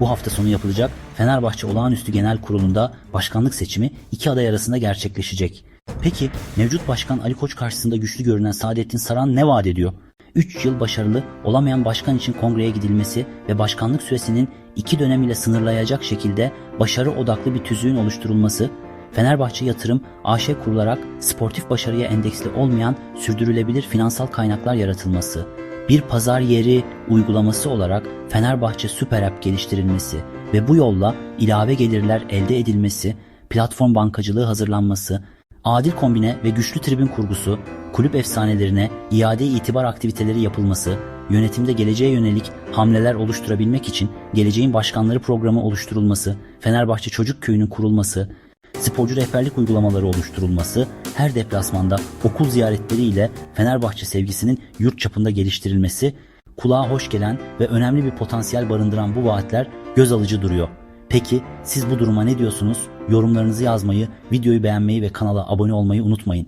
bu hafta sonu yapılacak Fenerbahçe Olağanüstü Genel Kurulu'nda başkanlık seçimi iki aday arasında gerçekleşecek. Peki mevcut başkan Ali Koç karşısında güçlü görünen Saadettin Saran ne vaat ediyor? 3 yıl başarılı olamayan başkan için kongreye gidilmesi ve başkanlık süresinin iki dönem ile sınırlayacak şekilde başarı odaklı bir tüzüğün oluşturulması, Fenerbahçe Yatırım AŞ kurularak sportif başarıya endeksli olmayan sürdürülebilir finansal kaynaklar yaratılması, bir pazar yeri uygulaması olarak Fenerbahçe Süper App geliştirilmesi ve bu yolla ilave gelirler elde edilmesi, platform bankacılığı hazırlanması, adil kombine ve güçlü tribün kurgusu, kulüp efsanelerine iade itibar aktiviteleri yapılması, yönetimde geleceğe yönelik hamleler oluşturabilmek için geleceğin başkanları programı oluşturulması, Fenerbahçe Çocuk Köyü'nün kurulması, sporcu rehberlik uygulamaları oluşturulması, her deplasmanda okul ziyaretleriyle Fenerbahçe sevgisinin yurt çapında geliştirilmesi, kulağa hoş gelen ve önemli bir potansiyel barındıran bu vaatler göz alıcı duruyor. Peki siz bu duruma ne diyorsunuz? Yorumlarınızı yazmayı, videoyu beğenmeyi ve kanala abone olmayı unutmayın.